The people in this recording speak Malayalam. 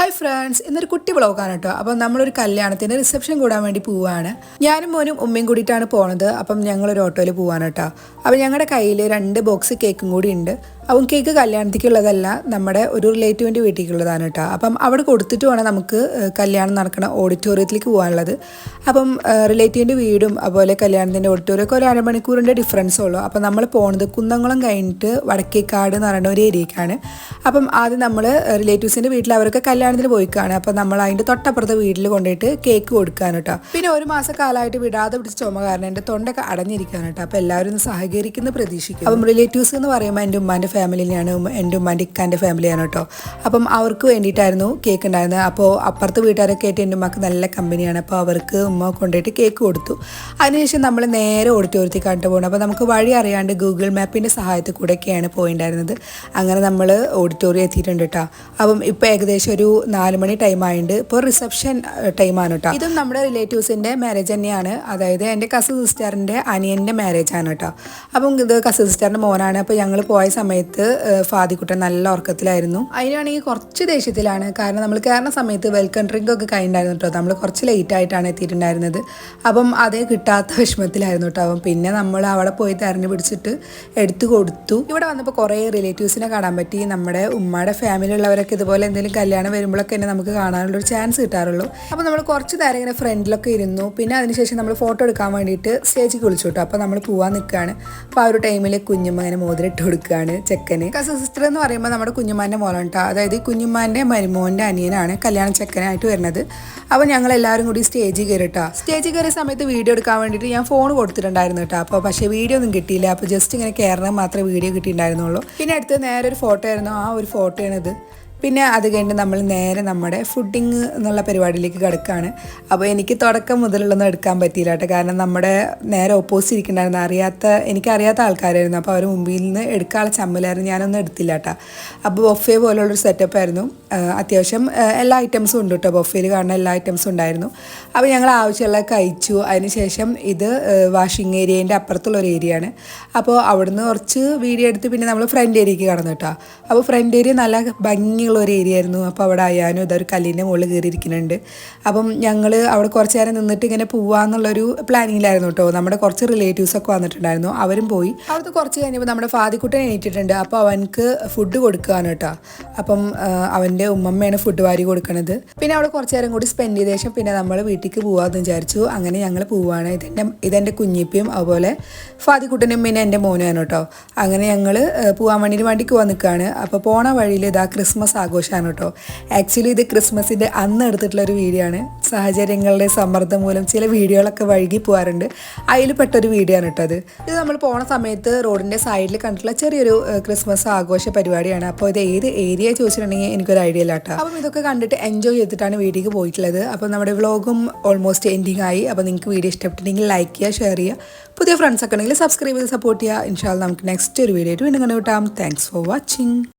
ഹായ് ഫ്രണ്ട്സ് ഇന്നൊരു കുട്ടി വ്ളോഗാണ് കേട്ടോ. അപ്പം നമ്മളൊരു കല്യാണത്തിന് റിസപ്ഷൻ കൂടാൻ വേണ്ടി പോവുകയാണ് ഞാനും മോനും ഉമ്മയും കൂടിയിട്ടാണ് പോണത്. അപ്പം ഞങ്ങളൊരു ഓട്ടോയിൽ പോവാണ് കേട്ടോ. അപ്പം ഞങ്ങളുടെ കയ്യിൽ രണ്ട് ബോക്സ് കേക്കും കൂടി ഉണ്ട്. അപ്പം കേക്ക് കല്യാണത്തിക്കുള്ളതല്ല നമ്മുടെ ഒരു റിലേറ്റീവിന്റെ വീട്ടിലേക്കുള്ളതാണ് കേട്ടോ. അപ്പം അവിടെ കൊടുത്തിട്ട് വേണം നമുക്ക് കല്യാണം നടക്കണ ഓഡിറ്റോറിയത്തിലേക്ക് പോകാനുള്ളത്. അപ്പം റിലേറ്റീവിന്റെ വീടും അതുപോലെ കല്യാണത്തിന്റെ ഓഡിറ്റോറിയം ഒക്കെ ഒരു അരമണിക്കൂറിന്റെ ഡിഫറൻസ് ഉള്ളൂ. അപ്പം നമ്മൾ പോണത് കുന്നംകുളം കഴിഞ്ഞിട്ട് വടക്കേക്കാട് എന്ന് പറയുന്ന ഒരു ഏരിയക്കാണ്. അപ്പം ആദ്യം നമ്മൾ റിലേറ്റീവ്സിന്റെ വീട്ടിൽ അവരൊക്കെ കല്യാണത്തിന് പോയിക്കാണ്. അപ്പം നമ്മൾ അതിന്റെ തൊട്ടപ്പുറത്തെ വീട്ടിൽ കൊണ്ടുപോയിട്ട് കേക്ക് കൊടുക്കാൻ കേട്ടോ. പിന്നെ ഒരു മാസം കാലമായിട്ട് വിടാതെ പിടിച്ച ചുമ കാരണം എന്റെ തൊണ്ടൊക്കെ അടഞ്ഞിരിക്കുകയാണ് കേട്ടോ. അപ്പം എല്ലാവരും സഹകരിക്കുന്ന പ്രതീക്ഷിക്കും അപ്പം റിലേറ്റീവ്സ് എന്ന് പറയുമ്പോൾ എന്റെ ഉമ്മാന്റെ ഫാമിലിയാണ് എന്റെ ഉമ്മാന്റെ ഇക്കാന്റെ ഫാമിലിയാണ് കേട്ടോ. അപ്പം അവർക്ക് വേണ്ടിയിട്ടായിരുന്നു കേക്ക് ഉണ്ടായിരുന്നത്. അപ്പോൾ അപ്പുറത്ത് വീട്ടുകാരൊക്കെ ആയിട്ട് എന്റെ ഉമ്മക്ക് നല്ല കമ്പനിയാണ് അപ്പോൾ അവർക്ക് ഉമ്മ കൊണ്ടുപോയിട്ട് കേക്ക് കൊടുത്തു. അതിനുശേഷം നമ്മൾ നേരെ ഓഡിറ്റോറിയത്തിൽ കണ്ടു പോകണം അപ്പോൾ നമുക്ക് വഴി അറിയാണ്ട് ഗൂഗിൾ മാപ്പിന്റെ സഹായത്തിൽ കൂടെയൊക്കെയാണ് പോയിണ്ടായിരുന്നത്. അങ്ങനെ നമ്മൾ ഓഡിറ്റോറിയം എത്തിയിട്ടുണ്ട് കേട്ടോ. അപ്പം ഇപ്പോൾ ഏകദേശം ഒരു നാല് മണി ടൈം ആയിട്ടുണ്ട് ഇപ്പോൾ റിസപ്ഷൻ ടൈമാണ് കേട്ടോ. ഇതും നമ്മുടെ റിലേറ്റീവ്സിന്റെ മാരേജ് തന്നെയാണ്. അതായത് എന്റെ കസിൻ സിസ്റ്ററിന്റെ അനിയന്റെ മാരേജ് ആണ് കേട്ടോ. അപ്പം ഇത് കസിൻ സിസ്റ്ററിന്റെ മോനാണ്. അപ്പോൾ ഞങ്ങൾ പോയ സമയത്ത് ഏഹ്, ഫാദിക്കുട്ടൻ നല്ല ഉറക്കത്തിലായിരുന്നു. അതിനാണെങ്കിൽ കുറച്ച് ദേഷ്യത്തിലാണ്. കാരണം നമ്മൾ കയറുന്ന സമയത്ത് വെൽക്കം ഡ്രിങ്ക് ഒക്കെ കഴിഞ്ഞിട്ടായിരുന്നു കേട്ടോ. നമ്മൾ കുറച്ച് ലേറ്റ് ആയിട്ടാണ് എത്തിയിട്ടുണ്ടായിരുന്നത്. അപ്പം അതേ കിട്ടാത്ത വിഷമത്തിലായിരുന്നു കേട്ടോ. അപ്പം പിന്നെ നമ്മൾ അവിടെ പോയി തെരഞ്ഞു പിടിച്ചിട്ട് എടുത്തു കൊടുത്തു. ഇവിടെ വന്നപ്പോൾ കുറേ റിലേറ്റീവ്സിനെ കാണാൻ പറ്റി. നമ്മുടെ ഉമ്മയുടെ ഫാമിലി ഉള്ളവരൊക്കെ ഇതുപോലെ എന്തെങ്കിലും കല്യാണം വരുമ്പോഴൊക്കെ തന്നെ നമുക്ക് കാണാനുള്ളൊരു ചാൻസ് കിട്ടാറുള്ളൂ. അപ്പോൾ നമ്മൾ കുറച്ച് നേരം ഇങ്ങനെ ഫ്രണ്ടിലൊക്കെ ഇരുന്നു. പിന്നെ അതിനുശേഷം നമ്മൾ ഫോട്ടോ എടുക്കാൻ വേണ്ടിയിട്ട് സ്റ്റേജിൽ വിളിച്ചു കേട്ടോ. അപ്പോൾ നമ്മൾ പോവാൻ നിൽക്കുകയാണ്. അപ്പോൾ ആ ഒരു ടൈമിൽ കുഞ്ഞുമ്മ ഇങ്ങനെ മോതിരിട്ട് കൊടുക്കുകയാണ്. ചെക്കന്. കസിൻ സിസ്റ്റർ എന്ന് പറയുമ്പോൾ നമ്മുടെ കുഞ്ഞുമാന്റെ മോളാണ് കേട്ടോ അതായത് കുഞ്ഞുമാന്റെ മരുമോന്റെ അനിയനാണ് കല്യാണ ചെക്കനായിട്ട് വരുന്നത്. അപ്പോൾ ഞങ്ങൾ എല്ലാവരും കൂടി സ്റ്റേജിൽ കയറിട്ടാ സ്റ്റേജിൽ കയറിയ സമയത്ത് വീഡിയോ എടുക്കാൻ വേണ്ടിയിട്ട് ഞാൻ ഫോൺ കൊടുത്തിട്ടുണ്ടായിരുന്നു കേട്ടോ അപ്പോൾ പക്ഷേ വീഡിയോ ഒന്നും കിട്ടിയില്ല. അപ്പോൾ ജസ്റ്റ് ഇങ്ങനെ കയറണം മാത്രമേ വീഡിയോ കിട്ടിയിട്ടുണ്ടായിരുന്നുള്ളൂ. പിന്നെ അടുത്ത് നേരെ ഒരു ഫോട്ടോ ആയിരുന്നു. ആ ഒരു ഫോട്ടോയാണിത് പിന്നെ അത് കഴിഞ്ഞ് നമ്മൾ നേരെ നമ്മുടെ ഫുഡിങ് എന്നുള്ള പരിപാടിയിലേക്ക് കിടക്കുകയാണ് അപ്പോൾ എനിക്ക് തുടക്കം മുതലുള്ളൊന്നും എടുക്കാൻ പറ്റിയില്ല കേട്ടോ. കാരണം നമ്മുടെ നേരെ ഓപ്പോസിറ്റ് ഇരിക്കണ്ടായിരുന്നു. അറിയാത്ത എനിക്കറിയാത്ത ആൾക്കാരായിരുന്നു. അപ്പോൾ അവർ മുമ്പിൽ നിന്ന് എടുക്കാനുള്ള ചമ്മലായിരുന്നു ഞാനൊന്നും എടുത്തില്ല കേട്ടോ. അപ്പോൾ ബൊഫേ പോലുള്ളൊരു സെറ്റപ്പ് ആയിരുന്നു. അത്യാവശ്യം എല്ലാ ഐറ്റംസും ഉണ്ട് കേട്ടോ. ബൊഫയിൽ കാണുന്ന എല്ലാ ഐറ്റംസും ഉണ്ടായിരുന്നു. അപ്പോൾ ഞങ്ങൾ ആവശ്യമുള്ള കഴിച്ചു. അതിനുശേഷം ഇത് വാഷിംഗ് ഏരിയേന്റെ അപ്പുറത്തുള്ള ഒരു ഏരിയയാണ് അപ്പോൾ അവിടുന്ന് കുറച്ച് വീഡിയോ എടുത്ത് പിന്നെ നമ്മൾ ഫ്രണ്ട് ഏരിയക്ക് കടന്നു കേട്ടോ. അപ്പോൾ ഫ്രണ്ട് ഏരിയ നല്ല ഭംഗിയുള്ള ഒരു ഏരിയ ആയിരുന്നു. അപ്പോൾ അവിടെ അയ്യാനും ഇതൊരു കല്ലിന്റെ മുകളിൽ കയറിയിരിക്കുന്നുണ്ട്. അപ്പം ഞങ്ങൾ അവിടെ കുറച്ച് നേരം നിന്നിട്ട് ഇങ്ങനെ പോവാന്നുള്ളൊരു പ്ലാനിങ്ങിലായിരുന്നു കേട്ടോ. നമ്മുടെ കുറച്ച് റിലേറ്റീവ്സ് ഒക്കെ വന്നിട്ടുണ്ടായിരുന്നു. അവരും പോയി. അവിടുത്തെ കുറച്ച് കഴിഞ്ഞപ്പോൾ നമ്മുടെ ഫാദിക്കുട്ടൻ എണീറ്റിട്ടുണ്ട്. അപ്പോൾ അവനക്ക് ഫുഡ് കൊടുക്കുകയാണ് കേട്ടോ. അപ്പം അവന്റെ ഉമ്മമ്മയാണ് ഫുഡ് വാരി കൊടുക്കണത്. പിന്നെ അവിടെ കുറച്ച് നേരം കൂടി സ്പെൻഡ് ചെയ്ത ശേഷം പിന്നെ നമ്മൾ വീട്ടിലേക്ക് പോകാമെന്ന് വിചാരിച്ചു. അങ്ങനെ ഞങ്ങൾ പോവുകയാണ് ഇതെന്റെ ഇതെന്റെ കുഞ്ഞിപ്പയും അതുപോലെ ഫാദിക്കുട്ടനും പിന്നെ എന്റെ മോനുമാണ് കേട്ടോ. അങ്ങനെ ഞങ്ങൾ പോകാൻ വേണ്ടിയിട്ട് വണ്ടിക്ക് പോകാൻ നിൽക്കുകയാണ് അപ്പോൾ പോണ വഴിയിൽ ഇതാ ക്രിസ്മസ് ആഘോഷമാണ് കേട്ടോ ആക്ച്വലി ഇത് ക്രിസ്മസിന്റെ അന്ന് എടുത്തിട്ടുള്ള ഒരു വീഡിയോ ആണ്. സാഹചര്യങ്ങളുടെ സമ്മർദ്ദം മൂലം ചില വീഡിയോകളൊക്കെ വഴുകി പോകാറുണ്ട് അതിൽ പെട്ടൊരു വീഡിയോ ആണ് കേട്ടോ അത്. ഇത് നമ്മൾ പോണ സമയത്ത് റോഡിന്റെ സൈഡിൽ കണ്ടിട്ടുള്ള ചെറിയൊരു ക്രിസ്മസ് ആഘോഷ പരിപാടിയാണ്. അപ്പോൾ ഇത് ഏത് ഏരിയ ചോദിച്ചിട്ടുണ്ടെങ്കിൽ എനിക്കൊരു ഐഡിയ ഇല്ല കേട്ടോ അപ്പം ഇതൊക്കെ കണ്ടിട്ട് എൻജോയ് ചെയ്തിട്ടാണ് വീഡിയോക്ക് പോയിട്ടുള്ളത്. അപ്പോൾ നമ്മുടെ വ്ളോഗും ഓൾമോസ്റ്റ് എൻഡിങ് ആയി. അപ്പോൾ നിങ്ങൾക്ക് വീഡിയോ ഇഷ്ടപ്പെട്ടിട്ടുണ്ടെങ്കിൽ ലൈക്ക് ചെയ്യുക ഷെയർ ചെയ്യുക. പുതിയ ഫ്രണ്ട്സ് ഒക്കെ ഉണ്ടെങ്കിൽ സബ്സ്ക്രൈബ് ചെയ്ത് സപ്പോർട്ട് ചെയ്യുക. ഇൻഷാൽ നമുക്ക് നെക്സ്റ്റ് ഒരു വീഡിയോ ആയിട്ട് വീണ്ടും കണ്ടുകിട്ടാം താങ്ക്സ് ഫോർ വാച്ചിങ്